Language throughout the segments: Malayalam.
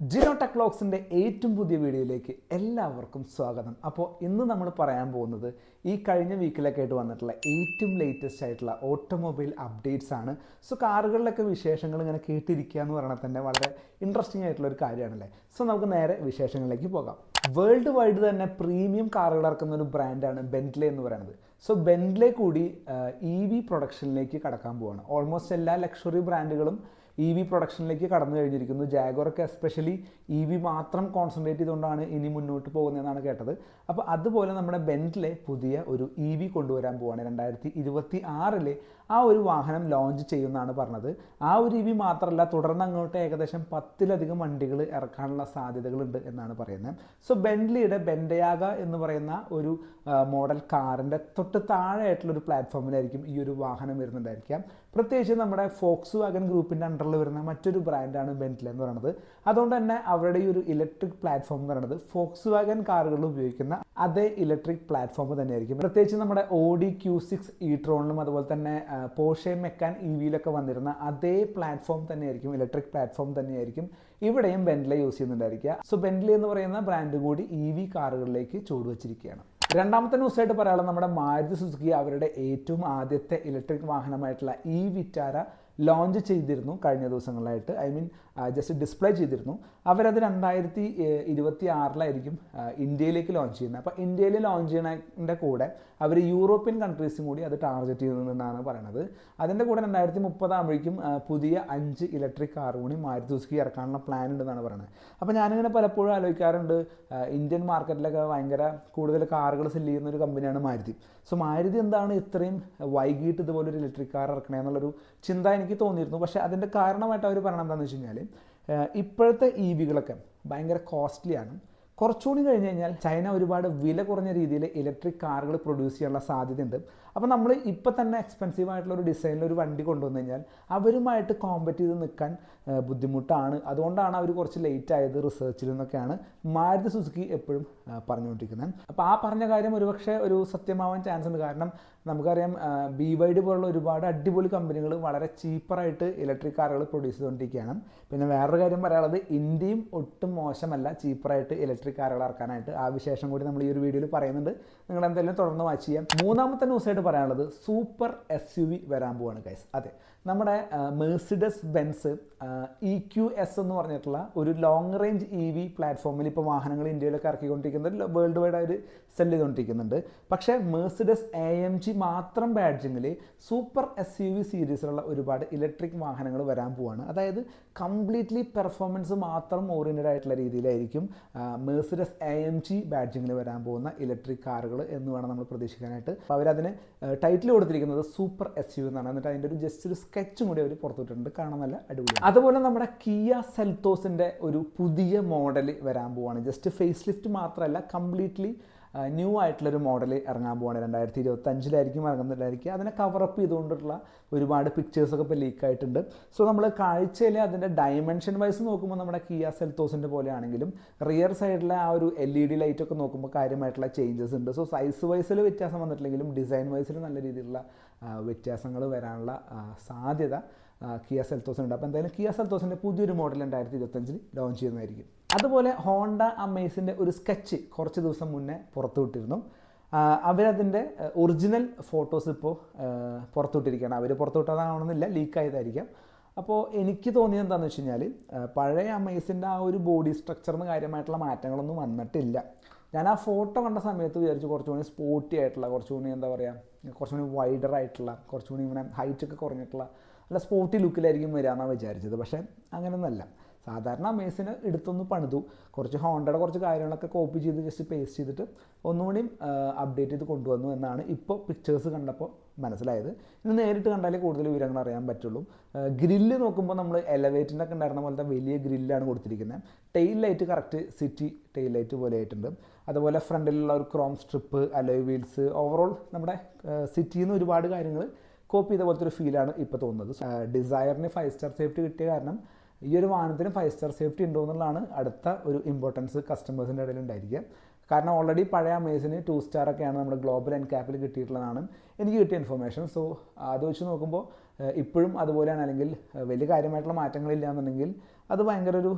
ജിനോ ടെക്ലോക്സിന്റെ ഏറ്റവും പുതിയ വീഡിയോയിലേക്ക് എല്ലാവർക്കും സ്വാഗതം. അപ്പോൾ ഇന്ന് നമ്മൾ പറയാൻ പോകുന്നത് ഈ കഴിഞ്ഞ വീക്കിലൊക്കെ ആയിട്ട് വന്നിട്ടുള്ള ഏറ്റവും ലേറ്റസ്റ്റ് ആയിട്ടുള്ള ഓട്ടോമൊബൈൽ അപ്ഡേറ്റ്സ് ആണ്. സോ കാറുകളിലൊക്കെ വിശേഷങ്ങൾ ഇങ്ങനെ കേട്ടിരിക്കുക എന്ന് പറയുന്നത് തന്നെ വളരെ ഇൻട്രസ്റ്റിംഗ് ആയിട്ടുള്ള ഒരു കാര്യമാണല്ലേ? സോ നമുക്ക് നേരെ വിശേഷങ്ങളിലേക്ക് പോകാം. വേൾഡ് വൈഡ് തന്നെ പ്രീമിയം കാറുകൾ ഇറക്കുന്ന ഒരു ബ്രാൻഡാണ് ബെന്റ്ലെ എന്ന് പറയുന്നത്. സോ ബെന്റ്ലെ കൂടി ഇ വി പ്രൊഡക്ഷനിലേക്ക് കടക്കാൻ പോവാണ്. ഓൾമോസ്റ്റ് എല്ലാ ലക്ഷറി ബ്രാൻഡുകളും ഇ വി പ്രൊഡക്ഷനിലേക്ക് കടന്നു കഴിഞ്ഞിരിക്കുന്നു. ജാഗോറൊക്കെ എസ്പെഷ്യലി ഇ വി മാത്രം കോൺസെൻട്രേറ്റ് ചെയ്തുകൊണ്ടാണ് ഇനി മുന്നോട്ട് പോകുന്നതെന്നാണ് കേട്ടത്. അപ്പോൾ അതുപോലെ നമ്മുടെ ബെന്റിലെ പുതിയ ഒരു ഇ വി കൊണ്ടുവരാൻ പോവാണ്. രണ്ടായിരത്തി ഇരുപത്തി ആറിലെ ആ ഒരു വാഹനം ലോഞ്ച് ചെയ്യുമെന്നാണ് പറഞ്ഞത്. ആ ഒരു ഇ വി മാത്രമല്ല തുടർന്ന് അങ്ങോട്ട് ഏകദേശം പത്തിലധികം വണ്ടികൾ ഇറക്കാനുള്ള സാധ്യതകളുണ്ട് എന്നാണ് പറയുന്നത്. സോ ബെൻഡ്ലിയുടെ ബെൻഡയാഗ എന്ന് പറയുന്ന ഒരു മോഡൽ കാറിന്റെ തൊട്ട് താഴെയായിട്ടുള്ള ഒരു പ്ലാറ്റ്ഫോമിലായിരിക്കും ഈ ഒരു വാഹനം വരുന്നുണ്ടായിരിക്കാം പ്രത്യേകിച്ച് നമ്മുടെ ഫോക്സ് വാഗൻ ഗ്രൂപ്പിന്റെ അണ്ടറിൽ വരുന്ന മറ്റൊരു ബ്രാൻഡാണ് ബെന്റിലെ എന്ന് പറയുന്നത്. അതുകൊണ്ട് തന്നെ അവരുടെ ഈ ഒരു ഇലക്ട്രിക് പ്ലാറ്റ്ഫോം എന്ന് പറയുന്നത് ഫോക്സ് വാഗൻ കാറുകളിൽ ഉപയോഗിക്കുന്ന അതേ ഇലക്ട്രിക് പ്ലാറ്റ്ഫോം തന്നെയായിരിക്കും. പ്രത്യേകിച്ച് നമ്മുടെ ഓഡി ക്യൂ സിക്സ് ഇ ട്രോണിലും അതുപോലെ തന്നെ പോഷെ മെക്കാൻ ഇ വിയിലൊക്കെ വന്നിരുന്ന അതേ പ്ലാറ്റ്ഫോം തന്നെയായിരിക്കും ഇലക്ട്രിക് പ്ലാറ്റ്ഫോം തന്നെയായിരിക്കും ഇവിടെയും ബെന്റ്ലെ യൂസ് ചെയ്യുന്നുണ്ടായിരിക്കുക. സോ ബെന്റ്ലി എന്ന് പറയുന്ന ബ്രാൻഡ് കൂടി ഇ വി കാറുകളിലേക്ക് വെച്ചിരിക്കുകയാണ് രണ്ടാമത്തെ ന്യൂസായിട്ട് പറയാനുള്ളത് നമ്മുടെ മാരുതി സുസുക്കി അവരുടെ ഏറ്റവും ആദ്യത്തെ ഇലക്ട്രിക് വാഹനമായിട്ടുള്ള ഇ വിറ്റാര ലോഞ്ച് ചെയ്തിരുന്നു കഴിഞ്ഞ ദിവസങ്ങളിലായിട്ട്. ഐ മീൻ ജസ്റ്റ് ഡിസ്പ്ലേ ചെയ്തിരുന്നു. അവരത് രണ്ടായിരത്തി ഇരുപത്തി ആറിലായിരിക്കും ഇന്ത്യയിലേക്ക് ലോഞ്ച് ചെയ്യുന്നത്. അപ്പോൾ ഇന്ത്യയിൽ ലോഞ്ച് ചെയ്യുന്നതിന്റെ കൂടെ അവർ യൂറോപ്യൻ കൺട്രീസും കൂടി അത് ടാർഗറ്റ് ചെയ്യുന്നതെന്നാണ് പറയുന്നത് അതിന്റെ കൂടെ രണ്ടായിരത്തി മുപ്പതാകുമ്പോഴേക്കും പുതിയ അഞ്ച് ഇലക്ട്രിക് കാർ കൂടി മാരുതി സുസുക്കി ഇറക്കാനുള്ള പ്ലാൻ ഉണ്ടെന്നാണ് പറയുന്നത് അപ്പോൾ ഞാനിങ്ങനെ പലപ്പോഴും ആലോചിക്കാറുണ്ട് ഇന്ത്യൻ മാർക്കറ്റിലൊക്കെ ഭയങ്കര കൂടുതൽ കാറുകൾ സെല്ല് ചെയ്യുന്ന ഒരു കമ്പനിയാണ് മാരുതി. സോ മാരുതി എന്താണ് ഇത്രയും വൈകിട്ട് ഇതുപോലെ ഒരു ഇലക്ട്രിക് കാർ ഇറക്കണേ എന്നുള്ളൊരു ചിന്ത എനിക്ക് തോന്നിയിരുന്നു. പക്ഷേ അതിന്റെ കാരണമായിട്ട് അവർ പറയണത് എന്താണെന്ന് വെച്ച് കഴിഞ്ഞാൽ ഇപ്പോഴത്തെ ഇ വികളൊക്കെ ഭയങ്കര കോസ്റ്റ്ലിയാണ് കുറച്ചുകൂടി കഴിഞ്ഞ് കഴിഞ്ഞാൽ ചൈന ഒരുപാട് വില കുറഞ്ഞ രീതിയിൽ ഇലക്ട്രിക് കാറുകൾ പ്രൊഡ്യൂസ് ചെയ്യാനുള്ള സാധ്യതയുണ്ട്. അപ്പോൾ നമ്മൾ ഇപ്പോൾ തന്നെ എക്സ്പെൻസീവ് ആയിട്ടുള്ള ഒരു ഡിസൈനിൽ ഒരു വണ്ടി കൊണ്ടുവന്നു കഴിഞ്ഞാൽ അവരുമായിട്ട് കോമ്പറ്റ് ചെയ്ത് നിൽക്കാൻ ബുദ്ധിമുട്ടാണ്. അതുകൊണ്ടാണ് അവർ കുറച്ച് ലേറ്റ് ആയത് റിസർച്ചിൽ നിന്നൊക്കെയാണ് മാരുതി സുസുക്കി എപ്പോഴും പറഞ്ഞുകൊണ്ടിരിക്കുന്നത്. അപ്പോൾ ആ പറഞ്ഞ കാര്യം ഒരുപക്ഷെ ഒരു സത്യമാവാൻ ചാൻസ് ഉണ്ട്. കാരണം നമുക്കറിയാം ബി വൈഡ് പോലുള്ള ഒരുപാട് അടിപൊളി കമ്പനികൾ വളരെ ചീപ്പറായിട്ട് ഇലക്ട്രിക് കാറുകൾ പ്രൊഡ്യൂസ് ചെയ്തുകൊണ്ടിരിക്കുകയാണ്. പിന്നെ വേറൊരു കാര്യം പറയാനുള്ളത് ഇന്ത്യയും ഒട്ടും മോശമല്ല ചീപ്പറായിട്ട് ഇലക്ട്രിക് കാറുകൾ ഇറക്കാനായിട്ട്. ആ വിശേഷം കൂടി നമ്മൾ ഈ ഒരു വീഡിയോയിൽ പറയുന്നുണ്ട്. നിങ്ങൾ എന്തായാലും തുടർന്ന് വാച്ച് ചെയ്യാം. മൂന്നാമത്തെ ന്യൂസായിട്ട് പറയാനുള്ളത് സൂപ്പർ എസ് യു വി വരാൻ പോവാണ് ഗൈസ് അതെ നമ്മുടെ Mercedes Benz E Q S എന്ന് പറഞ്ഞിട്ടുള്ള ഒരു ലോങ് റേഞ്ച് ഇ വി പ്ലാറ്റ്ഫോമിൽ ഇപ്പോൾ വാഹനങ്ങൾ ഇന്ത്യയിലൊക്കെ ഇറക്കിക്കൊണ്ടിരിക്കുന്ന വേൾഡ് വൈഡ് അവർ സെൽ ചെയ്തുകൊണ്ടിരിക്കുന്നുണ്ട്. പക്ഷേ മേഴ്സിഡസ് എ എം ജി മാത്രം ബാഡ്ജിങ്ങിൽ സൂപ്പർ എസ് യു വി സീരീസിലുള്ള ഒരുപാട് ഇലക്ട്രിക് വാഹനങ്ങൾ വരാൻ പോവാണ്. അതായത് കംപ്ലീറ്റ്ലി പെർഫോമൻസ് മാത്രം ഓറിയന്റഡ് ആയിട്ടുള്ള രീതിയിലായിരിക്കും മേഴ്സിഡസ് എ എം ജി ബാഡ്ജിങ്ങിൽ വരാൻ പോകുന്ന ഇലക്ട്രിക് കാറുകൾ എന്ന് വേണം നമ്മൾ പ്രതീക്ഷിക്കാനായിട്ട്. അപ്പോൾ അവരതിന് ടൈറ്റിൽ കൊടുത്തിരിക്കുന്നത് സൂപ്പർ എസ് യു എന്നാണ്. എന്നിട്ട് അതിന്റെ ഒരു ജസ്റ്റ് ഒരു സ്കെച്ചും കൂടി അവർ പുറത്തുവിട്ടിട്ടുണ്ട്. കാണാൻ നല്ല അടിപൊളി അതുപോലെ നമ്മുടെ കിയ സെൽത്തോസിന്റെ ഒരു പുതിയ മോഡൽ വരാൻ പോവാണ്. ജസ്റ്റ് ഫേസ് ലിഫ്റ്റ് മാത്രമല്ല കംപ്ലീറ്റ്ലി ന്യൂ ആയിട്ടുള്ളൊരു മോഡൽ ഇറങ്ങാൻ പോവാണ്. രണ്ടായിരത്തി ഇരുപത്തഞ്ചിലായിരിക്കും ഇറങ്ങുന്നതായിരിക്കും. അതിനെ കവറപ്പ് ചെയ്തുകൊണ്ടുള്ള ഒരുപാട് പിക്ചേഴ്സൊക്കെ ഇപ്പോൾ ലീക്ക് ആയിട്ടുണ്ട്. സോ നമ്മൾ കാഴ്ചയിൽ അതിന്റെ ഡയമെൻഷൻ വൈസ് നോക്കുമ്പോൾ നമ്മുടെ കിയ സെൽത്തോസിന്റെ പോലെയാണെങ്കിലും റിയർ സൈഡിലെ ആ ഒരു എൽ ഇ ഡി ലൈറ്റൊക്കെ നോക്കുമ്പോൾ കാര്യമായിട്ടുള്ള ചേഞ്ചസ് ഉണ്ട്. സോ സൈസ് വൈസിൽ വ്യത്യാസം വന്നിട്ടില്ലെങ്കിലും ഡിസൈൻ വൈസിൽ നല്ല രീതിയിലുള്ള വ്യത്യാസങ്ങൾ വരാനുള്ള സാധ്യത കിയ സെൽത്തോസിനുണ്ട് അപ്പോൾ എന്തായാലും കിയ സെൽത്തോസിന്റെ പുതിയൊരു മോഡൽ രണ്ടായിരത്തി ഇരുപത്തഞ്ചിൽ ലോഞ്ച് ചെയ്യുന്നതായിരിക്കും. അതുപോലെ ഹോണ്ട അമേസിന്റെ ഒരു സ്കെച്ച് കുറച്ച് ദിവസം മുന്നേ പുറത്തുവിട്ടിരുന്നു അവരതിന്റെ ഒറിജിനൽ ഫോട്ടോസ് ഇപ്പോൾ പുറത്തുവിട്ടിരിക്കുകയാണ് അവർ പുറത്തുവിട്ടതാണെന്നില്ല ലീക്ക് ആയതായിരിക്കാം. അപ്പോൾ എനിക്ക് തോന്നിയത് എന്താണെന്ന് വെച്ച് കഴിഞ്ഞാൽ പഴയ അമേസിന്റെ ആ ഒരു ബോഡി സ്ട്രക്ചറിന് കാര്യമായിട്ടുള്ള മാറ്റങ്ങളൊന്നും വന്നിട്ടില്ല. ഞാൻ ആ ഫോട്ടോ കണ്ട സമയത്ത് വിചാരിച്ചു കുറച്ചുകൂടി സ്പോർട്ടി ആയിട്ടുള്ള കുറച്ചുകൂടി എന്താ പറയുക കുറച്ചുകൂടി വൈഡർ ആയിട്ടുള്ള കുറച്ചുകൂടി ഇങ്ങനെ ഹൈറ്റൊക്കെ കുറഞ്ഞിട്ടുള്ള നല്ല സ്പോർട്ടി ലുക്കിലായിരിക്കും വരാമെന്നാണ് വിചാരിച്ചത്. പക്ഷേ അങ്ങനെയൊന്നല്ല സാധാരണ അമേസിന് എടുത്തൊന്ന് പണിതു. കുറച്ച് ഹോണ്ടയുടെ കുറച്ച് കാര്യങ്ങളൊക്കെ കോപ്പി ചെയ്ത് ജസ്റ്റ് പേസ്റ്റ് ചെയ്തിട്ട് ഒന്നുകൂടി അപ്ഡേറ്റ് ചെയ്ത് കൊണ്ടുവന്നു എന്നാണ് ഇപ്പോൾ പിക്ചേഴ്സ് കണ്ടപ്പോൾ മനസ്സിലായത്. ഇനി നേരിട്ട് കണ്ടാലേ കൂടുതൽ വിവരങ്ങൾ അറിയാൻ പറ്റുള്ളൂ. ഗ്രില്ല് നോക്കുമ്പോൾ നമ്മൾ എലവേറ്റിന്റെ ഒക്കെ ഉണ്ടായിരുന്ന പോലത്തെ വലിയ ഗ്രില്ലാണ് കൊടുത്തിരിക്കുന്നത്. Tail light correct city tail light പോലെ ആയിട്ടുണ്ട്. അതുപോലെ ഫ്രണ്ടിലുള്ള ഒരു chrome strip alloy wheels overall നമ്മുടെ സിറ്റിയിൽ നിന്ന് ഒരുപാട് കാര്യങ്ങൾ കോപ്പി ചെയ്ത പോലത്തെ ഒരു ഫീലാണ് ഇപ്പോൾ തോന്നുന്നത്. ഡിസയറിന് ഫൈവ് സ്റ്റാർ സേഫ്റ്റി കിട്ടിയ കാരണം ഈ ഒരു വാഹനത്തിന് ഫൈവ് സ്റ്റാർ സേഫ്റ്റി ഉണ്ടോ എന്നുള്ളതാണ് അടുത്ത ഒരു ഇമ്പോർട്ടൻസ് കസ്റ്റമേഴ്സിന്റെ ഇടയിൽ ഉണ്ടായിരിക്കുക. കാരണം ഓൾറെഡി പഴയ അമേസിന് ടു സ്റ്റാർ ഒക്കെയാണ് നമ്മുടെ ഗ്ലോബൽ എൻ ക്യാപ്പിൽ കിട്ടിയിട്ടുള്ളതാണ്. എനിക്ക് കിട്ടിയ ഇൻഫർമേഷൻ സോ അത് വെച്ച് നോക്കുമ്പോൾ ഇപ്പോഴും അതുപോലെയാണ്. അല്ലെങ്കിൽ വലിയ കാര്യമായിട്ടുള്ള മാറ്റങ്ങളില്ല എന്നുണ്ടെങ്കിൽ അത് ഭയങ്കര ഒരു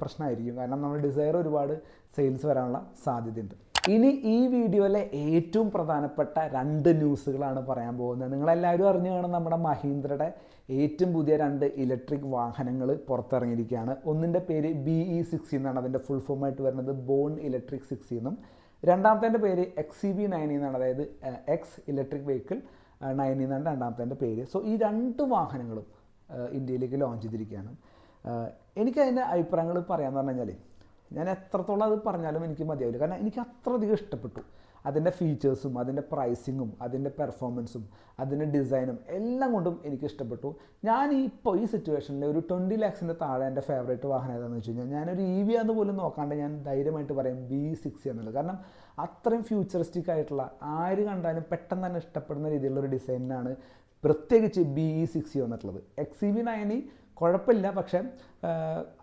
പ്രശ്നമായിരിക്കും. കാരണം നമ്മൾ ഡിസയർ ഒരുപാട് സെയിൽസ് വരാനുള്ള സാധ്യതയുണ്ട്. ഇനി ഈ വീഡിയോയിലെ ഏറ്റവും പ്രധാനപ്പെട്ട രണ്ട് ന്യൂസുകളാണ് പറയാൻ പോകുന്നത്. നിങ്ങളെല്ലാവരും അറിഞ്ഞു കാണും നമ്മുടെ മഹീന്ദ്രയുടെ ഏറ്റവും പുതിയ രണ്ട് ഇലക്ട്രിക് വാഹനങ്ങൾ പുറത്തിറങ്ങിയിരിക്കുകയാണ്. ഒന്നിന്റെ പേര് ബി ഇ സിക്സ് എന്നാണ്. അതിന്റെ ഫുൾ ഫോമായിട്ട് വരുന്നത് ബോൺ ഇലക്ട്രിക് സിക്സ് എന്നും. രണ്ടാമത്തെ പേര് എക്സ് സി ബി നയൻ എന്നാണ്. അതായത് എക്സ് ഇലക്ട്രിക് വെഹിക്കിൾ നയൻ എന്നാണ് രണ്ടാമത്തെ പേര്. സോ ഈ രണ്ട് വാഹനങ്ങളും ഇന്ത്യയിലേക്ക് ലോഞ്ച് ചെയ്തിരിക്കുകയാണ്. എനിക്ക് എനിക്കതിന്റെ അഭിപ്രായങ്ങൾ പറയാമെന്ന് പറഞ്ഞു കഴിഞ്ഞാൽ ഞാൻ എത്രത്തോളം അത് പറഞ്ഞാലും എനിക്ക് മതിയാവില്ല. കാരണം എനിക്ക് അത്രയധികം ഇഷ്ടപ്പെട്ടു. അതിന്റെ ഫീച്ചേഴ്സും അതിന്റെ പ്രൈസിങ്ങും അതിന്റെ പെർഫോമൻസും അതിന്റെ ഡിസൈനും എല്ലാം കൊണ്ടും എനിക്ക് ഇഷ്ടപ്പെട്ടു. ഞാൻ ഇപ്പോൾ ഈ സിറ്റുവേഷനിൽ ഒരു ട്വന്റി ലാക്സിന്റെ താഴെ എന്റെ ഫേവറേറ്റ് വാഹനം ഏതാണെന്ന് വെച്ച് കഴിഞ്ഞാൽ ഞാനൊരു ഇ വി ആന്ന് പോലും നോക്കാണ്ട് ഞാൻ ധൈര്യമായിട്ട് പറയും ബി സിക്സ് എന്നുള്ളത്. കാരണം അത്രയും ഫ്യൂച്ചറിസ്റ്റിക് ആയിട്ടുള്ള ആര് കണ്ടാലും പെട്ടെന്ന് തന്നെ ഇഷ്ടപ്പെടുന്ന രീതിയിലുള്ള ഒരു ഡിസൈനിനാണ് പ്രത്യേകിച്ച് ബി ഇ സിക്സ് വന്നിട്ടുള്ളത്. എക്സ് ഇ വി നയനി കുഴപ്പമില്ല. പക്ഷേ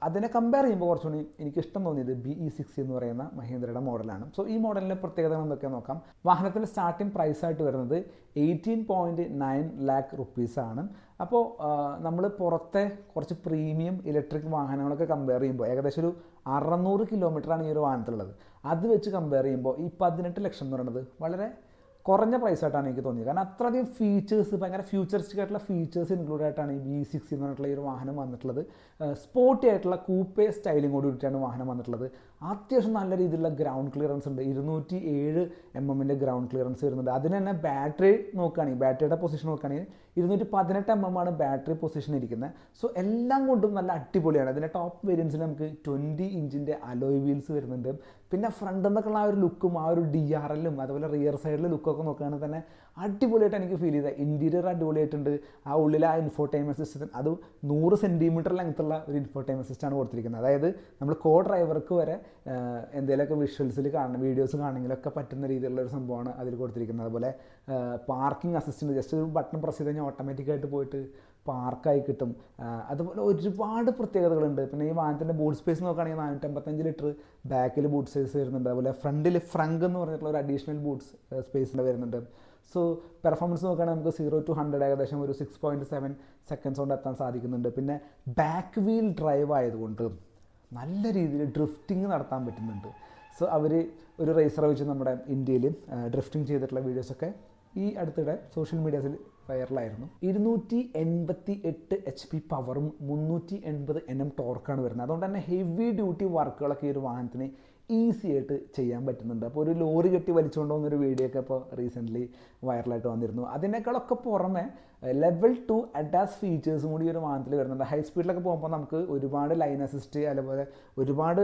അതിനെ കമ്പയർ ചെയ്യുമ്പോൾ കുറച്ചുകൂടി എനിക്ക് ഇഷ്ടം തോന്നിയത് ബി ഇ സിക്സ് എന്ന് പറയുന്ന മഹീന്ദ്രയുടെ മോഡലാണ്. സോ ഈ മോഡലിന്റെ പ്രത്യേകത എന്തൊക്കെ നോക്കാം. വാഹനത്തിന്റെ സ്റ്റാർട്ടിംഗ് പ്രൈസ് ആയിട്ട് വരുന്നത് എയ്റ്റീൻ പോയിന്റ് നയൻ ലാക്ക് റുപ്പീസാണ് അപ്പോൾ നമ്മൾ പുറത്തെ കുറച്ച് പ്രീമിയം ഇലക്ട്രിക് വാഹനങ്ങളൊക്കെ കമ്പയർ ചെയ്യുമ്പോൾ ഏകദേശം ഒരു അറുന്നൂറ് കിലോമീറ്ററാണ് ഈ ഒരു വാഹനത്തിലുള്ളത്. അത് വെച്ച് കമ്പയർ ചെയ്യുമ്പോൾ ഈ പതിനെട്ട് ലക്ഷം എന്ന് പറയുന്നത് വളരെ കുറഞ്ഞ പ്രൈസ് ആയിട്ടാണ് എനിക്ക് തോന്നിയത്. കാരണം അത്രയധികം ഫീച്ചേഴ്സ് ഭയങ്കര ഫ്യൂച്ചറിസ്റ്റിക് ആയിട്ടുള്ള ഫീച്ചേഴ്സ് ഇൻക്ലൂഡ് ആയിട്ടാണ് ഈ വി സിക്സ് എന്ന് പറഞ്ഞിട്ടുള്ള ഈ ഒരു വാഹനം വന്നിട്ടുള്ളത്. സ്പോർട്ടി ആയിട്ടുള്ള കൂപ്പേ സ്റ്റൈലിംഗ് കൂടി കൂടിയിട്ടാണ് വാഹനം വന്നിട്ടുള്ളത്. അത്യാവശ്യം നല്ല രീതിയിലുള്ള ഗ്രൗണ്ട് ക്ലിയറൻസ് ഉണ്ട്. ഇരുന്നൂറ്റി ഏഴ് എം എമ്മിന്റെ ഗ്രൗണ്ട് ക്ലിയറൻസ് വരുന്നുണ്ട്. അതിന് തന്നെ ബാറ്ററി നോക്കുകയാണെങ്കിൽ ബാറ്ററിയുടെ പൊസിഷൻ നോക്കുകയാണെങ്കിൽ ഇരുന്നൂറ്റി പതിനെട്ട് എം എം ആണ് ബാറ്ററി പൊസിഷൻ ഇരിക്കുന്നത്. സോ എല്ലാം കൊണ്ടും നല്ല അടിപൊളിയാണ്. അതിന്റെ ടോപ്പ് വേരിയൻസിൽ നമുക്ക് ട്വന്റി ഇഞ്ചിന്റെ അലോയ് വീൽസ് വരുന്നുണ്ട്. പിന്നെ ഫ്രണ്ട് എന്നൊക്കെയുള്ള ആ ഒരു ലുക്കും ആ ഒരു ഡി ആർ എല്ലും അതുപോലെ റിയർ സൈഡിലെ ലുക്കൊക്കെ നോക്കുകയാണെങ്കിൽ തന്നെ അടിപൊളിയായിട്ട് എനിക്ക് ഫീൽ ചെയ്തത്. ഇന്റീരിയർ അടിപൊളിയായിട്ടുണ്ട്. ആ ഉള്ളിലെ ആ ഇൻഫോർടൈൻമെന്റ് സിസ്റ്റം അത് നൂറ് സെന്റിമീറ്റർ ലെങ്ത്തുള്ള ഒരു ഇൻഫോർടൈൻമെന്റ് സിസ്റ്റമാണ് കൊടുത്തിരിക്കുന്നത്. അതായത് നമ്മൾ കോ ഡ്രൈവർക്ക് വരെ എന്തെങ്കിലുമൊക്കെ വിഷ്വൽസിൽ കാണണം വീഡിയോസ് കാണണമെങ്കിലൊക്കെ പറ്റുന്ന രീതിയിലുള്ള ഒരു സംഭവമാണ് അതിൽ കൊടുത്തിരിക്കുന്നത്. അതുപോലെ പാർക്കിംഗ് അസിസ്റ്റന്റ് ജസ്റ്റ് ഒരു ബട്ടൺ പ്രസ് ചെയ്ത് കഴിഞ്ഞാൽ ഓട്ടോമാറ്റിക്കായിട്ട് പോയിട്ട് പാർക്കായി കിട്ടും. അതുപോലെ ഒരുപാട് പ്രത്യേകതകളുണ്ട്. പിന്നെ ഈ വാഹനത്തിന്റെ ബൂട്ട് സ്പേസ് നോക്കുകയാണെങ്കിൽ നാനൂറ്റമ്പത്തഞ്ച് ലിറ്റർ ബാക്കിൽ ബൂട്ട് സ്പേസ് വരുന്നുണ്ട്. അതുപോലെ ഫ്രണ്ടിൽ ഫ്രങ്ക് എന്ന് പറഞ്ഞിട്ടുള്ള ഒരു അഡീഷണൽ ബൂട്ട്സ് സ്പേസിൽ വരുന്നുണ്ട്. സോ പെർഫോമൻസ് നോക്കുകയാണെങ്കിൽ നമുക്ക് സീറോ ടു ഹൺഡ്രഡ് ഏകദേശം ഒരു സിക്സ് പോയിന്റ് സെവൻ സെക്കൻഡ്സ് കൊണ്ട് എത്താൻ സാധിക്കുന്നുണ്ട്. പിന്നെ ബാക്ക് വീൽ ഡ്രൈവ് ആയതുകൊണ്ട് നല്ല രീതിയിൽ ഡ്രിഫ്റ്റിംഗ് നടത്താൻ പറ്റുന്നുണ്ട്. സോ അവർ ഒരു റേസർ വെച്ച് നമ്മുടെ ഇന്ത്യയിൽ ഡ്രിഫ്റ്റിംഗ് ചെയ്തിട്ടുള്ള വീഡിയോസൊക്കെ ഈ അടുത്തിടെ സോഷ്യൽ മീഡിയാസിൽ വൈറലായിരുന്നു ഇരുന്നൂറ്റി എൺപത്തി എട്ട് എച്ച് പി പവറും മുന്നൂറ്റി എൺപത് എൻ എം ടോർക്കാണ് വരുന്നത്. അതുകൊണ്ട് തന്നെ ഹെവി ഡ്യൂട്ടി വർക്കുകളൊക്കെ ഈ ഒരു വാഹനത്തിന് ഈസി ആയിട്ട് ചെയ്യാൻ പറ്റുന്നുണ്ട്. അപ്പോൾ ഒരു ലോറി കെട്ടി വലിച്ചുകൊണ്ട് പോകുന്നൊരു വീഡിയോ ഒക്കെ ഇപ്പോൾ റീസെന്റ്ലി വൈറലായിട്ട് വന്നിരുന്നു. അതിനേക്കാളൊക്കെ പുറമെ ലെവൽ ടു അഡാസ് ഫീച്ചേഴ്സും കൂടി ഒരു വാഹനത്തിൽ വരുന്നുണ്ട്. ഹൈ സ്പീഡിലൊക്കെ പോകുമ്പോൾ നമുക്ക് ഒരുപാട് ലൈൻ അസിസ്റ്റ് അതുപോലെ ഒരുപാട്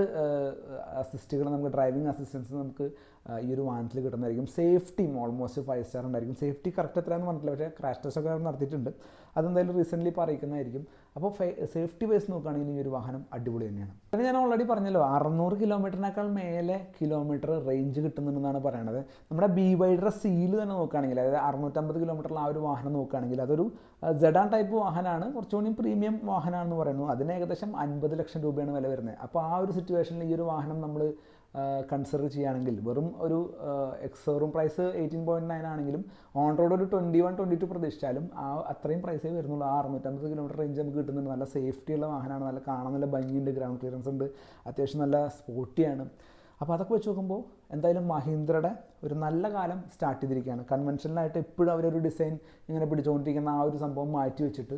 അസിസ്റ്റുകൾ നമുക്ക് ഡ്രൈവിംഗ് അസിസ്റ്റൻസ് നമുക്ക് ഈ ഒരു വാഹനത്തിൽ കിട്ടുന്നതായിരിക്കും. സേഫ്റ്റിയും ഓൾമോസ്റ്റ് ഫൈവ് സ്റ്റാർ ഉണ്ടായിരിക്കും. സേഫ്റ്റി കറക്റ്റ് എത്രയാണെന്ന് പറഞ്ഞിട്ടില്ല. പക്ഷേ ക്രാഷ് ടെസ്റ്റ് ഒക്കെ നടത്തിയിട്ടുണ്ട്. അതെന്തായാലും റീസെന്റ്ലി പറയിക്കുന്നതായിരിക്കും അപ്പോൾ സേഫ്റ്റി വൈസ് നോക്കുകയാണെങ്കിൽ ഈ ഒരു വാഹനം അടിപൊളി തന്നെയാണ്. പിന്നെ ഞാൻ ഓൾറെഡി പറഞ്ഞല്ലോ അറുന്നൂറ് കിലോമീറ്ററിനേക്കാൾ മേലെ കിലോമീറ്റർ റേഞ്ച് കിട്ടുന്നുണ്ടെന്നാണ് പറയണത്. നമ്മുടെ ബി വൈഡറെ സീൽ തന്നെ നോക്കുകയാണെങ്കിൽ അതായത് അറുന്നൂറ്റമ്പത് കിലോമീറ്ററിൽ ആ ഒരു വാഹനം നോക്കുകയാണെങ്കിൽ അതൊരു ജഡാൻ ടൈപ്പ് വാഹനമാണ്. കുറച്ചുകൂടി പ്രീമിയം വാഹനമാണെന്ന് പറയുന്നു. അതിന് ഏകദേശം അൻപത് ലക്ഷം രൂപയാണ് വില വരുന്നത്. അപ്പോൾ ആ ഒരു സിറ്റുവേഷനിൽ ഈ ഒരു വാഹനം നമ്മൾ കൺസിഡർ ചെയ്യുകയാണെങ്കിൽ വെറും ഒരു ex showroom price eighteen point nine ആണെങ്കിലും ഓൺ റോഡ് ഒരു ട്വന്റി വൺ ട്വന്റി ടു പ്രതീക്ഷിച്ചാലും ആ അത്രയും പ്രൈസേ വരുന്നുള്ളൂ. ആ അറുന്നൂറ്റമ്പത് കിലോമീറ്റർ റേഞ്ച് നമുക്ക് കിട്ടുന്നുണ്ട്. നല്ല സേഫ്റ്റി ഉള്ള വാഹനമാണ്. നല്ല കാണാൻ നല്ല ഭംഗിയുണ്ട്. ഗ്രൗണ്ട് ക്ലിയറൻസ് ഉണ്ട്. അത്യാവശ്യം നല്ല സ്പോർട്ടിയാണ് അപ്പോൾ അതൊക്കെ വെച്ച് നോക്കുമ്പോൾ എന്തായാലും മഹീന്ദ്രയുടെ ഒരു നല്ല കാലം സ്റ്റാർട്ട് ചെയ്തിരിക്കുകയാണ്. കൺവെൻഷനലായിട്ട് എപ്പോഴും അവരൊരു ഡിസൈൻ ഇങ്ങനെ പിടിച്ചുകൊണ്ടിരിക്കുന്ന ആ ഒരു സംഭവം മാറ്റി വെച്ചിട്ട്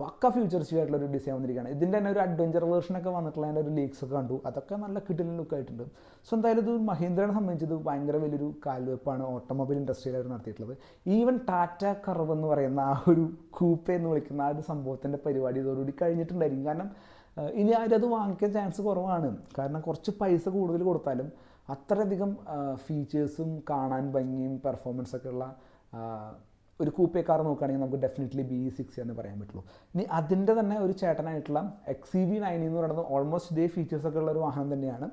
പക്ക ഫ്യൂച്ചറിസ്റ്റിക് ആയിട്ടുള്ള ഒരു ഡിസൈൻ വന്നിരിക്കുകയാണ്. ഇതിന്റെ തന്നെ ഒരു അഡ്വഞ്ചർ വേർഷനൊക്കെ വന്നിട്ടുള്ള അതിന്റെ ഒരു ലീക്സ് ഒക്കെ കണ്ടു. അതൊക്കെ നല്ല കിട്ടില്ല ലുക്ക് ആയിട്ടുണ്ട്. സോ എന്തായാലും ഇത് മഹീന്ദ്രനെ സംബന്ധിച്ചത് ഭയങ്കര വലിയൊരു കാൽവെപ്പാണ് ഓട്ടോമൊബൈൽ ഇൻഡസ്ട്രിയിൽ അവർ നടത്തിയിട്ടുള്ളത്. ഈവൻ ടാറ്റ കർവ് എന്ന് പറയുന്ന ആ ഒരു കൂപ്പ എന്ന് വിളിക്കുന്ന ആ ഒരു സംഭവത്തിന്റെ പരിപാടി ഇതോടുകൂടി കഴിഞ്ഞിട്ടുണ്ടായിരിക്കും. കാരണം ഇനി അത് വാങ്ങിക്കാൻ ചാൻസ് കുറവാണ്. കാരണം കുറച്ച് പൈസ കൂടുതൽ കൊടുത്താലും അത്രയധികം ഫീച്ചേഴ്സും കാണാൻ ഭംഗിയും പെർഫോമൻസ് ഒക്കെ ഉള്ള ഒരു കൂപ്പേ കാർ നോക്കുകയാണെങ്കിൽ നമുക്ക് ഡെഫിനറ്റ്ലി ബി സിക്സ് എന്ന് പറയാൻ പറ്റുള്ളൂ. ഇനി അതിന്റെ തന്നെ ഒരു ചേട്ടനായിട്ടുള്ള എക്സ് യു വി നയൻ എന്ന് പറയുന്നത് ഓൾമോസ്റ്റ് ഇതേ ഫീച്ചേഴ്സ് ഒക്കെ ഉള്ള ഒരു വാഹനം തന്നെയാണ്.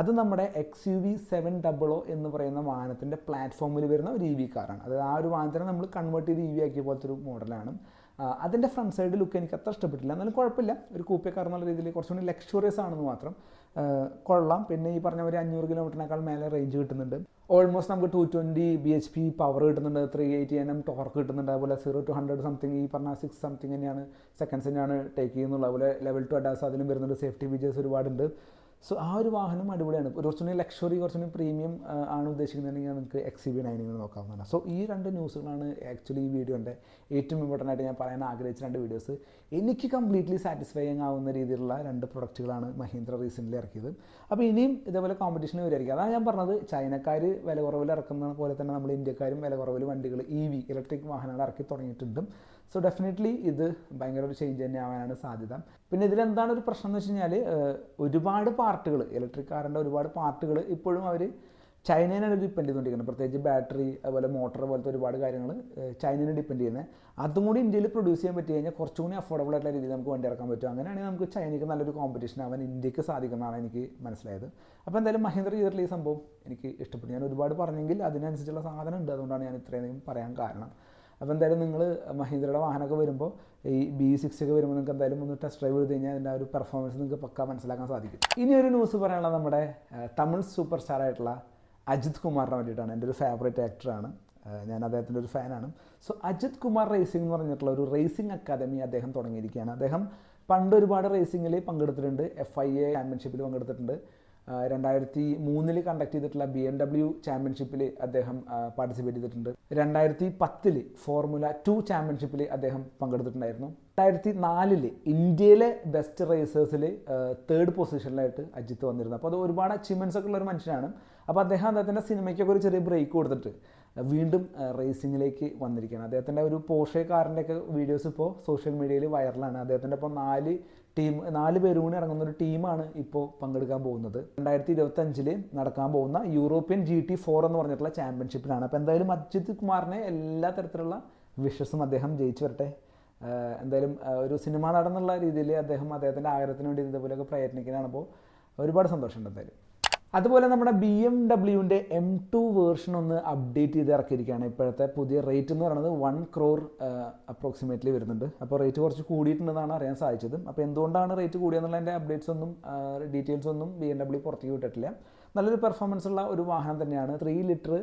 അത് നമ്മുടെ X U V seven double O എന്ന് പറയുന്ന വാഹനത്തിന്റെ പ്ലാറ്റ്ഫോമിൽ വരുന്ന ഒരു ഇ വി കാറാണ് അത് ആ ഒരു വാഹനത്തിനെ നമ്മൾ കൺവേർട്ട് ചെയ്ത് ഇ വി ആക്കിയ പോലത്തെ ഒരു മോഡലാണ്. അതിന്റെ ഫ്രണ്ട് സൈഡ് ലുക്ക് എനിക്ക് അത്ര ഇഷ്ടപ്പെട്ടില്ല. എന്നാലും കുഴപ്പമില്ല. ഒരു കൂപ്പേ കാർ എന്നുള്ള രീതിയിൽ കുറച്ചുകൂടി ലക്ഷറിയസ് ആണെന്ന് മാത്രം. കൊള്ളാം. പിന്നെ ഈ പറഞ്ഞ ഒരു അഞ്ഞൂറ് കിലോമീറ്ററിനേക്കാൾ മേലെ റേഞ്ച് കിട്ടുന്നുണ്ട്. ഓൾമോസ്റ്റ് നമുക്ക് two twenty B H P power കിട്ടുന്നുണ്ട്. Three eighty N M torque കിട്ടുന്നുണ്ട്. അതുപോലെ സീറോ ടു ഹൺഡ്രഡ് സംതിങ് ഈ പറഞ്ഞ സിക്സ് സംതിങ് തന്നെയാണ്. സെക്കൻഡ്സ് തന്നെയാണ് ടേക്ക് ചെയ്യുന്നുള്ളത് അതുപോലെ ലെവൽ ടു അഡാസ് അതിലും വരുന്നുണ്ട്. സേഫ്റ്റി ഫീച്ചേഴ്സ് ഒരുപാടുണ്ട്. സോ ആ ഒരു വാഹനം അടിപൊളിയാണ്. കുറച്ചുകൂടി ലക്ഷറി കുറച്ചുകൂടി പ്രീമിയം ആണ് ഉദ്ദേശിക്കുന്നുണ്ടെങ്കിൽ നിങ്ങൾക്ക് എക്സ് ബി നയനിങ്ങൾ നോക്കാവുന്നതാണ്. സോ ഈ രണ്ട് ന്യൂസുകളാണ് ആക്ച്വലി ഈ വീഡിയോന്റെ ഏറ്റവും ഇമ്പോർട്ടന്റ് ആയിട്ട് ഞാൻ പറയാൻ ആഗ്രഹിച്ച രണ്ട് വീഡിയോസ് എനിക്ക് കംപ്ലീറ്റ്ലി സാറ്റിസ്ഫൈങ് ആവുന്ന രീതിയിലുള്ള രണ്ട് പ്രൊഡക്റ്റുകളാണ് മഹീന്ദ്ര റീസെന്റ്ലി ഇറക്കിയത്. അപ്പോൾ ഇനിയും ഇതേപോലെ കോമ്പറ്റീഷൻ വരുമായിരിക്കും അതാണ് ഞാൻ പറഞ്ഞത്. ചൈനക്കാർ വില കുറവിൽ ഇറക്കുന്ന പോലെ തന്നെ നമ്മൾ ഇന്ത്യക്കാരും വില കുറവിൽ വണ്ടികൾ ഇ വി ഇലക്ട്രിക് വാഹനങ്ങൾ ഇറക്കി തുടങ്ങിയിട്ടുണ്ട്. സോ ഡെഫിനറ്റ്ലി ഇത് ഭയങ്കര ഒരു ചേഞ്ച് തന്നെ ആവാനാണ് സാധ്യത. പിന്നെ ഇതിലെന്താണ് ഒരു പ്രശ്നം എന്ന് വെച്ച് കഴിഞ്ഞാൽ ഒരുപാട് പാർട്ടുകൾ ഇലക്ട്രിക് കാറിന്റെ ഒരുപാട് പാർട്ടുകൾ ഇപ്പോഴും അവർ ചൈനേനാണ് ഡിപ്പെൻഡ് ചെയ്തുകൊണ്ടിരിക്കുന്നത്. പ്രത്യേകിച്ച് ബാറ്ററി അതുപോലെ മോട്ടോർ പോലത്തെ ഒരുപാട് കാര്യങ്ങൾ ചൈനേനെ ഡിപ്പെൻഡ് ചെയ്യുന്നത് അതും കൂടി ഇന്ത്യയിൽ പ്രൊഡ്യൂസ് ചെയ്യാൻ പറ്റി കഴിഞ്ഞാൽ കുറച്ചും കൂടി അഫോർഡബിൾ ആയിട്ടുള്ള രീതിയിൽ നമുക്ക് വണ്ടി ഇറക്കാൻ പറ്റും. അങ്ങനെയാണെങ്കിൽ നമുക്ക് ചൈനയ്ക്ക് നല്ലൊരു കോമ്പറ്റീഷൻ ആവാൻ ഇന്ത്യയ്ക്ക് സാധിക്കുന്നതാണ് എനിക്ക് മനസ്സിലായത്. അപ്പോൾ എന്തായാലും മഹീന്ദ്ര ചെയ്തിട്ടുള്ള ഈ സംഭവം എനിക്ക് ഇഷ്ടപ്പെട്ടു. ഞാൻ ഒരുപാട് പറഞ്ഞെങ്കിൽ അതിനനുസരിച്ചുള്ള സാധനം ഉണ്ട്. അതുകൊണ്ടാണ് ഞാൻ ഇത്രയധികം പറയാൻ കാരണം. അപ്പോൾ എന്തായാലും നിങ്ങൾ മഹീന്ദ്രയുടെ വാഹനമൊക്കെ വരുമ്പോൾ ഈ ബി സിക്സ് ഒക്കെ വരുമ്പോൾ നിങ്ങൾക്ക് എന്തായാലും ഒന്ന് ടെസ്റ്റ് ഡ്രൈവ് ചെയ്ത് കഴിഞ്ഞാൽ അതിന്റെ ആ ഒരു പെർഫോമൻസ് നിങ്ങൾക്ക് പക്ക മനസ്സിലാക്കാൻ സാധിക്കും. ഇനി ഒരു ന്യൂസ് പറയാനുള്ളത് നമ്മുടെ തമിഴ് സൂപ്പർ സ്റ്റാർ ആയിട്ടുള്ള അജിത് കുമാറിനെ വേണ്ടിയിട്ടാണ് എന്റെ ഒരു ഫേവറേറ്റ് ആക്ടറാണ് ഞാൻ അദ്ദേഹത്തിന്റെ ഒരു ഫാനാണ് സോ അജിത് കുമാർ റേസിംഗ് എന്ന് പറഞ്ഞിട്ടുള്ള ഒരു റേസിംഗ് അക്കാദമി അദ്ദേഹം തുടങ്ങിയിരിക്കുകയാണ്. അദ്ദേഹം പണ്ട് ഒരുപാട് റേസിങ്ങിൽ പങ്കെടുത്തിട്ടുണ്ട്. എഫ് ഐ എ ചാമ്പ്യൻഷിപ്പിൽ പങ്കെടുത്തിട്ടുണ്ട്. രണ്ടായിരത്തി മൂന്നിൽ കണ്ടക്ട് ചെയ്തിട്ടുള്ള ബി എം ഡബ്ല്യു ചാമ്പ്യൻഷിപ്പിൽ അദ്ദേഹം പാർട്ടിസിപ്പേറ്റ് ചെയ്തിട്ടുണ്ട്. രണ്ടായിരത്തി പത്തിൽ ഫോർമുല ടു ചാമ്പ്യൻഷിപ്പിൽ അദ്ദേഹം പങ്കെടുത്തിട്ടുണ്ടായിരുന്നു. രണ്ടായിരത്തി നാലിൽ ഇന്ത്യയിലെ ബെസ്റ്റ് റേസേഴ്സിൽ തേർഡ് പൊസിഷനിലായിട്ട് അജിത്ത് വന്നിരുന്നു. അപ്പോൾ അത് ഒരുപാട് അച്ചീവ്മെന്റ്സ് ഒക്കെ ഉള്ള ഒരു മനുഷ്യനാണ്. അപ്പോൾ അദ്ദേഹം അദ്ദേഹത്തിന്റെ സിനിമയ്ക്കൊക്കെ ഒരു ചെറിയ ബ്രേക്ക് കൊടുത്തിട്ട് വീണ്ടും റേസിങ്ങിലേക്ക് വന്നിരിക്കുകയാണ്. അദ്ദേഹത്തിന്റെ ഒരു പോഷേ കാറിന്റെയൊക്കെ വീഡിയോസ് ഇപ്പോൾ സോഷ്യൽ മീഡിയയിൽ വൈറലാണ് അദ്ദേഹത്തിന്റെ ഇപ്പോൾ നാല് ടീം നാല് പേരും കൂടി ഇറങ്ങുന്ന ഒരു ടീമാണ് ഇപ്പോൾ പങ്കെടുക്കാൻ പോകുന്നത്. രണ്ടായിരത്തി ഇരുപത്തഞ്ചിൽ നടക്കാൻ പോകുന്ന യൂറോപ്യൻ ജി ടി ഫോർ എന്ന് പറഞ്ഞിട്ടുള്ള ചാമ്പ്യൻഷിപ്പിലാണ്. അപ്പോൾ എന്തായാലും അജിത് കുമാറിനെ എല്ലാ തരത്തിലുള്ള വിഷസും അദ്ദേഹം ജയിച്ചു വരട്ടെ. എന്തായാലും ഒരു സിനിമ നടന്നുള്ള രീതിയിൽ അദ്ദേഹം അദ്ദേഹത്തിന്റെ ആഗ്രഹത്തിന് വേണ്ടി ഇതുപോലെയൊക്കെ പ്രയത്നിക്കുന്നതാണ് അപ്പോൾ ഒരുപാട് സന്തോഷമുണ്ട് എന്തായാലും. അതുപോലെ നമ്മുടെ ബി എം ഡബ്ല്യുവിന്റെ എം ടു വേർഷൻ ഒന്ന് അപ്ഡേറ്റ് ചെയ്ത് ഇറക്കിയിരിക്കുകയാണ്. ഇപ്പോഴത്തെ പുതിയ റേറ്റ് എന്ന് പറയുന്നത് വൺ ക്രോർ അപ്രോക്സിമേറ്റ്ലി വരുന്നുണ്ട്. അപ്പോൾ റേറ്റ് കുറച്ച് കൂടിയിട്ടുണ്ടെന്നാണ് അറിയാൻ സാധിച്ചത്. അപ്പോൾ എന്തുകൊണ്ടാണ് റേറ്റ് കൂടിയെന്നുള്ളതിന്റെ അപ്ഡേറ്റ്സ് ഒന്നും ഡീറ്റെയിൽസ് ഒന്നും ബി എം ഡബ്ല്യു പുറത്തേക്ക് വിട്ടിട്ടില്ല. നല്ലൊരു പെർഫോമൻസ് ഉള്ള ഒരു വാഹനം തന്നെയാണ്. Three litre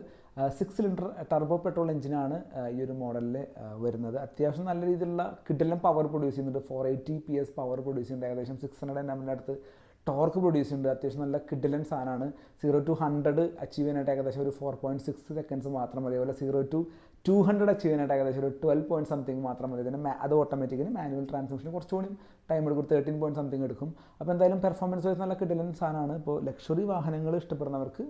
six litre turbo petrol എഞ്ചിനാണ് ഈ ഒരു മോഡലിൽ വരുന്നത്. അത്യാവശ്യം നല്ല രീതിയിലുള്ള കിട്ടിലും പവർ പ്രൊഡ്യൂസ് ചെയ്യുന്നുണ്ട്. Four eighty P S power produce ചെയ്യുന്നുണ്ട്. ഏകദേശം സിക്സ് ഹൺഡ്രഡ് എൻ എമ്മിന്റെ അടുത്ത് ടോർക്ക് പ്രൊഡ്യൂസ് ചെയ്യുന്നുണ്ട്. അത്യാവശ്യം നല്ല കിഡിലൻ സാധനമാണ്. സീറോ ടു ഹൺഡ്രഡ് അച്ചീവ് ചെയ്യാനായിട്ട് ഏകദേശം ഒരു ഫോർ പോയിന്റ് സിക്സ് സെക്കൻഡ്സ് മാത്രം മതി. അതുപോലെ zero to two hundred achieve ചെയ്യാനായിട്ട് ഏകദേശം ഒരു ട്വൽവ് പോയിന്റ് സംതിങ് മാത്രം മതി. ഇതിന് അത് ഓട്ടോമാറ്റിക്കലി മാനുവൽ ട്രാൻസ്മിഷൻ കുറച്ചുകൂടി ടൈം എടുക്കും. തേർട്ടീൻ പോയിന്റ് സംതിങ് എടുക്കും. അപ്പോൾ എന്തായാലും പെർഫോമൻസ് വൈസ് നല്ല കിഡിലൻ സാധനമാണ്. ഇപ്പോൾ ലക്ഷറി വാഹനങ്ങൾ ഇഷ്ടപ്പെടുന്നവർക്ക്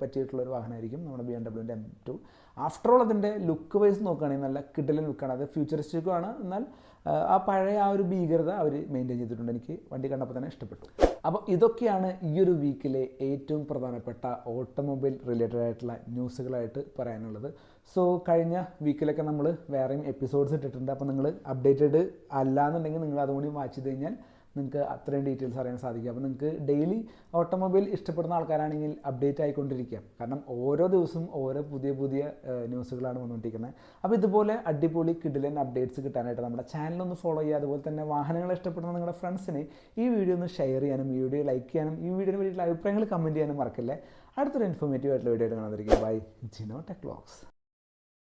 പറ്റിയിട്ടുള്ള ഒരു വാഹനമായിരിക്കും നമ്മുടെ ബി എം ഡബ്ല്യൂന്റെ എം ടു ആഫ്റ്റർ ഓൾ അതിന്റെ ലുക്ക് വൈസ് നോക്കുകയാണെങ്കിൽ നല്ല കിഡിലൻ ലുക്കാണ് അത് ഫ്യൂച്ചറിസ്റ്റിക്കുമാണ് എന്നാൽ ആ, പഴയ ആ ഒരു ഭീകരത അവർ മെയിന്റെയിൻ ചെയ്തിട്ടുണ്ട്. എനിക്ക് വണ്ടി കണ്ടപ്പോൾ തന്നെ ഇഷ്ടപ്പെട്ടു. അപ്പോൾ ഇതൊക്കെയാണ് ഈ ഒരു വീക്കിലെ ഏറ്റവും പ്രധാനപ്പെട്ട ഓട്ടോമൊബൈൽ റിലേറ്റഡ് ആയിട്ടുള്ള ന്യൂസുകളായിട്ട് പറയാനുള്ളത്. സോ കഴിഞ്ഞ വീക്കിലൊക്കെ നമ്മൾ വേറെയും എപ്പിസോഡ്സ് ഇട്ടിട്ടുണ്ട്. അപ്പോൾ നിങ്ങൾ അപ്ഡേറ്റഡ് അല്ല എന്നുണ്ടെങ്കിൽ നിങ്ങൾ അതുകൊണ്ട് കൂടി വാച്ച് ചെയ്ത് കഴിഞ്ഞാൽ നിങ്ങൾക്ക് അത്രയും ഡീറ്റെയിൽസ് അറിയാൻ സാധിക്കും. അപ്പോൾ നിങ്ങൾക്ക് ഡെയിലി ഓട്ടോമൊബൈൽ ഇഷ്ടപ്പെടുന്ന ആൾക്കാരാണെങ്കിൽ അപ്ഡേറ്റ് ആയിക്കൊണ്ടിരിക്കുക കാരണം ഓരോ ദിവസവും ഓരോ പുതിയ പുതിയ ന്യൂസുകളാണ് വന്നുകൊണ്ടിരിക്കുന്നത്. അപ്പോൾ ഇതുപോലെ അടിപൊളി കിഡിലൻ അപ്ഡേറ്റ്സ് കിട്ടാനായിട്ട് നമ്മുടെ ചാനൽ ഒന്ന് ഫോളോ ചെയ്യുക. അതുപോലെ തന്നെ വാഹനങ്ങൾ ഇഷ്ടപ്പെടുന്ന നിങ്ങളുടെ ഫ്രണ്ട്സിന് ഈ വീഡിയോ ഒന്ന് ഷെയർ ചെയ്യാനും ഈ വീഡിയോ ലൈക്ക് ചെയ്യാനും ഈ വീഡിയോനെ വേണ്ടിയിട്ടുള്ള അഭിപ്രായങ്ങൾ കമന്റ് ചെയ്യാനും മറക്കില്ലേ. അടുത്തൊരു ഇൻഫോർമേറ്റീവ് ആയിട്ടുള്ള വീഡിയോ ആയിട്ട് കാണാതിരിക്കും ബൈ ജിനോ ടെക്